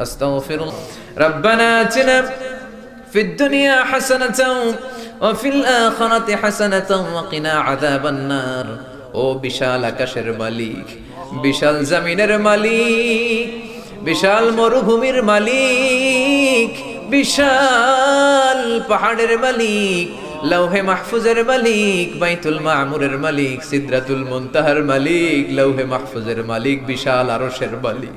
আস্তাগফিরুল্লাহ রব্বানা আতিনা في الدنيا حسنة وفي الآخرة حسنة وقنا عذاب النار ও বিশাল আকাশের মালিক বিশাল জমিনের মালিক বিশাল মরুভূমির মালিক বিশাল পাহাড়ের মালিক লৌহে মাহফুজের মালিক বাইতুল মামুরের মালিক সিদ্রাতুল মুনতাহার মালিক লৌহে মাহফুজের মালিক বিশাল আরশের মালিক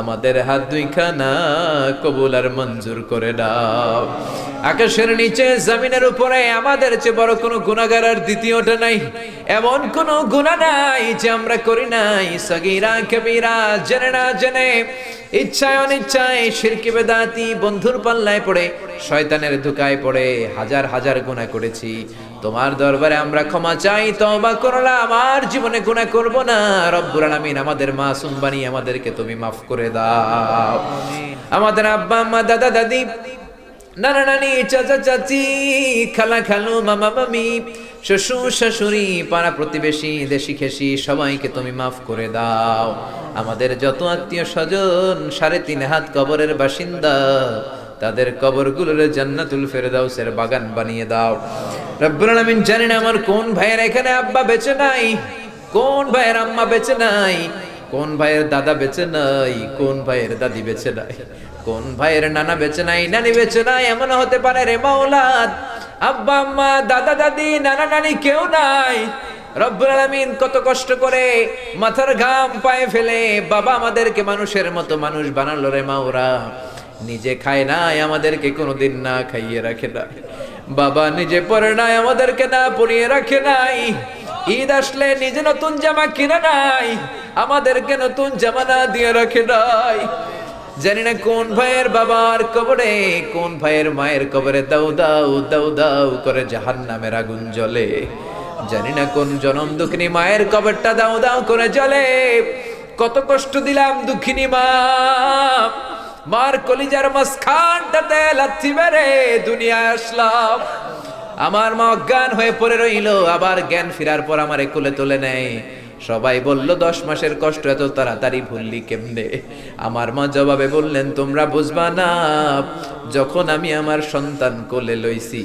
আমাদের হাত দুইখানা কবুল আর মঞ্জুর করে দাও। আকাশের নিচে, জমিনের উপরে আমাদের চেয়ে বড় কোনো গুণাগার আর দ্বিতীয়টা নাই। এমন কোন গুণা নাই যে আমরা করি নাই। সগিরা, কবিরা, জেনে না জেনে, ইচ্ছায় অনিচ্ছায় শিরকি বেদাতি বন্ধুর পাল্লায় পড়ে, শয়তানের ধোকায় পড়ে হাজার হাজার গুণা করেছি। তোমার দরবারে আমরা ক্ষমা চাই, তওবা করলাম আমার জীবনে গুণা করব না। রব্বুল আলামিন আমাদের মাসুম বানিয়ে আমাদেরকে তুমি মাফ করে দাও। আমাদের আব্বা, আম্মা, দাদা, দাদি, নানা, নানি, চাচা, চাচি, খালা, খালু, মামা, মামি, শ্বশুর, শাশুড়ি, পাড়া প্রতিবেশী, দেশি খেসি সবাইকে তুমি মাফ করে দাও। আমাদের যত আত্মীয় স্বজন, সাড়ে তিন হাত কবরের বাসিন্দা, তাদের কবরগুলোর জান্নাতুল ফেরদাউসের বাগান বানিয়ে দাও। রব্বুল আলামিন জানেন আমার কোন ভাইয়ের এখানে আব্বা বেঁচে নাই? কোন ভাইয়ের আম্মা বেঁচে নাই? কোন ভাইয়ের দাদা বেঁচে নাই? কোন ভাইয়ের দাদি বেঁচে নাই? কোন ভাইয়ের নানা বেঁচে নাই? নানি বেঁচে নাই? এমন হতে পারে রে মাওলাদ। আব্বা, আম্মা, দাদা, দাদি, নানা, নানি কেউ নাই। রব্বুল কত কষ্ট করে মাথার ঘাম পায়ে ফেলে বাবা আমাদেরকে মানুষের মতো মানুষ বানালো রে মাওরা। নিজে খায় নাই, আমাদেরকে কোনোদিন না খাইয়ে রাখে নাই। বাবা নিজে পরে নাই, আমাদেরকে না পরিয়ে রাখে নাই। ঈদ আসলে নিজে নতুন জামা কিনে নাই। আমাদেরকে নতুন জামানা দিয়ে রাখে নাই। জানি না কোন ভাইয়ের বাবার কবরে, কোন ভাইয়ের মায়ের কবরে দাউ দাউ দাউ দাউ করে জাহান নামের আগুন জ্বলে। জানি না কোন জনম দুঃখিনী মায়ের কবরটা দাউ দাউ করে জ্বলে। কত কষ্ট দিলাম দুঃখিনী মা। মার কলিজার মাঝখানটাতে লাথি মেরে দুনিয়ায় আসলাম। আমার মা অজ্ঞান হয়ে পড়ে রইল, আবার জ্ঞান ফেরার পর আমার কোলে তুলে নেয়। সবাই বলল, দশ মাসের কষ্ট এত তাড়াতাড়ি ভুললি কেমনে? আমার মা জবাবে বললেন, তোমরা বুঝবা না, যখন আমি আমার সন্তান কোলে লইছি,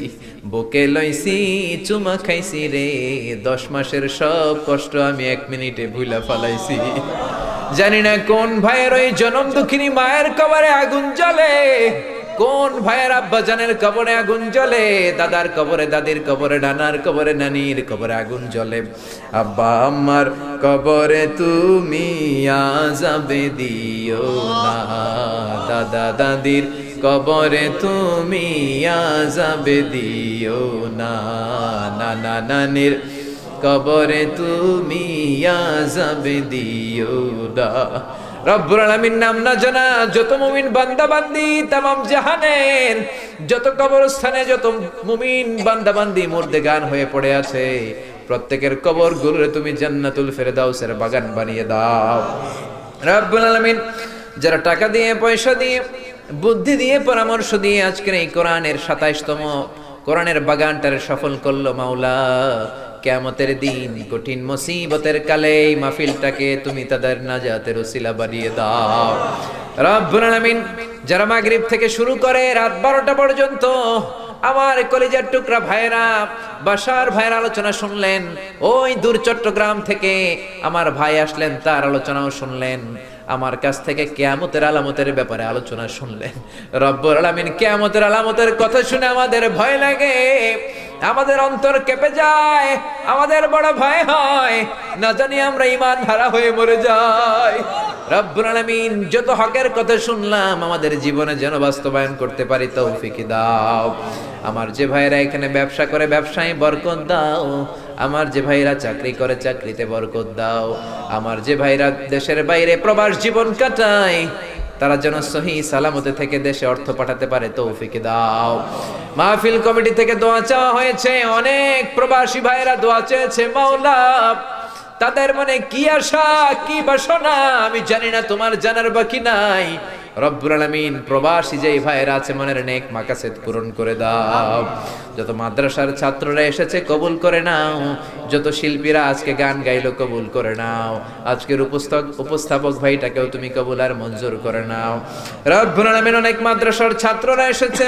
বুকে লইছি, চুমা খাইছি রে, দশ মাসের সব কষ্ট আমি এক মিনিটে ভুলা ফালাইছি। জানি না কোন ভাইয়ের ওই জনম দুঃখিনী মায়ের কবারে আগুন জ্বলে কোন ভাইয়ের আব্বা জানের কবরে আগুন জ্বলে? দাদার কবরে, দাদির কবরে, নানার কবরে, নানির কবরে আগুন জ্বলে। আব্বা, আম্মার কবরে তুমি আজাবে দিও না। দাদা, দাদির কবরে তুমি আজাবে দিও না। নানা, নানির কবরে তুমি আজাবে দিও না। প্রত্যেকের কবর গুলোরে তুমি জান্নাতুল ফেরদাউসের বাগান বানিয়ে দাও। রব্বুল আলামিন, যারা টাকা দিয়ে, পয়সা দিয়ে, বুদ্ধি দিয়ে, পরামর্শ দিয়ে আজকের এই কোরআনের সাতাইশতম, কোরআনের বাগানটারে সফল করল মাওলা। কেমতের দিন, কঠিন মুসিবতের কালে এই মাহফিলটাকে তুমি তাদের নাজাতের ওসিলা বানিয়ে দাও। রব্বুল আলামিন যারা মাগরিব থেকে শুরু করে রাত বারোটা পর্যন্ত আমার কলেজের টুকরা ভাইরা বাসার ভাইয়ের আলোচনা শুনলেন, ওই দূর চট্টগ্রাম থেকে আমার ভাই আসলেন, তার আলোচনাও শুনলেন, আমার কাছ থেকে কেয়ামতের আলামতের ব্যাপারে আলোচনা শুনলেন। রব্বর আলামিন কেয়ামতের আলামতের কথা শুনে আমাদের ভয় লাগে। আমাদের অন্তর কেঁপে যায়, আমাদের বড় ভয় হয়। না জানি আমরা ইমান হারা হয়ে মরে যাই। রব্বুল আলামিন যত হকের কথা শুনলাম, আমাদের জীবনে যেন বাস্তবায়ন করতে পারি তৌফিক দাও। আমার যে ভাইরা এখানে ব্যবসা করে, ব্যবসায় বরকত দাও। আমার যে ভাইরা চাকরি করে, চাকরিতে বরকত দাও। আমার যে ভাইরা দেশের বাইরে প্রবাস জীবন কাটায় তারা যেন সহি সালামতে থেকে দেশে অর্থ পাঠাতে পারে, তৌফিক দাও। মাহফিল কমিটি থেকে দোয়া চাওয়া হয়েছে, অনেক প্রবাসী ভাইয়েরা দোয়া চেয়েছে, মাওলা, তাদের মনে কি আশা, কি বাসনা, আমি জানি না তোমার জানার বাকি নাই। রব্বুল আলামিন প্রবাসী যেই ভাইয়েরা আছে, মনের নেক মাকাসেদ পূরণ করে দাও। যত মাদ্রাসার ছাত্ররা এসেছে, কবুল করে নাও। যত শিল্পীরা আজকে গান গাইলো, কবুল করে নাও। আজকের উপস্থক, উপস্থাপক ভাইটাকেও তুমি কবুল আর মঞ্জুর করে নাও। রব্বুল আলামিন অনেক মাদ্রাসার ছাত্ররা এসেছে।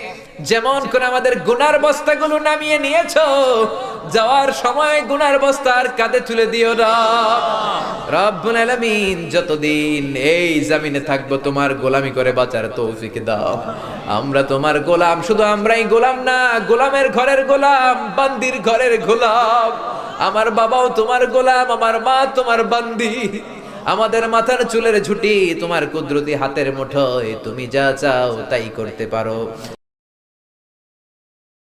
যেমন করে আমাদের গুনার বস্তাগুলো নামিয়ে নিয়েছো, যাওয়ার সময় গুনার বস্তার কাঁধে তুলে দিও না। রব্বুল আলামিন, যতদিন এই জামিনে থাকব, তোমার গোলামি করে বাঁচার তৌফিক দাও। আমরা তোমার গোলাম, শুধু আমরাই গোলাম না, গোলামের ঘরের গোলাম, বান্দির ঘরের গোলাম। আমার বাবাও তোমার গোলাম, আমার মা তোমার বান্দি। আমাদের মাথার চুলের ঝুটি তোমার কুদরতি হাতের মুঠোয়, তুমি যা চাও তাই করতে পারো।